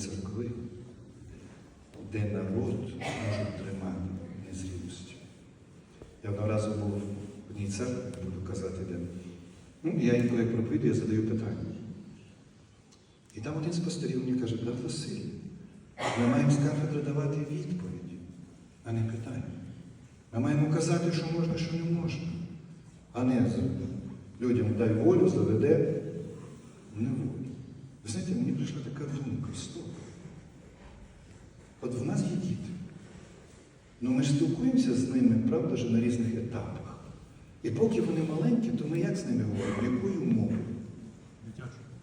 церкви, де народ може тримати незрілості. Я одного разу був в одній церкві, буду казати де. Ну, я інколи проповідую, я задаю питання. І там один з пастирів мені каже, брат Василь, ми маємо з кафедри давати відповідь, а не питання. Ми маємо казати, що можна, що не можна. А не людям дай волю, заведе неволю. Ви знаєте, мені прийшла така думка, стоп. От в нас є діти. Ну ми ж спілкуємося з ними, правда ж, на різних етапах. І поки вони маленькі, то ми як з ними говоримо? Якою мовою?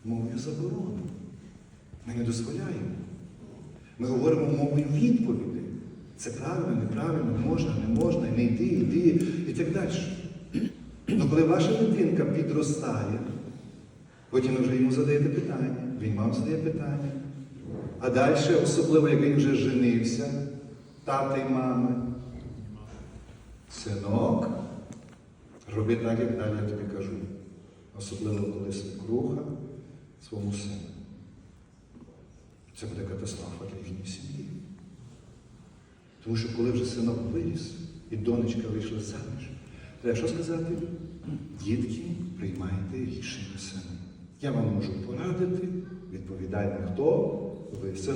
Мовою заборони. Ми не дозволяємо. Ми говоримо мовою відповіді. Це правильно, неправильно, можна, не можна, не йди, йди і так далі. Ну коли ваша дитинка підростає, потім ви вже йому задаєте питання, він вам задає питання. А далі, особливо, як він вже женився, тата і мами, синок, роби так, як далі я тобі кажу. Особливо, коли свекруха своєму сину. Це буде катастрофа для їхньої сім'ї. Тому що коли вже синок виріс і донечка вийшла заміж, то що сказати? Дітки, приймайте рішення самі. Я вам можу порадити, відповідайте, хто ви синок.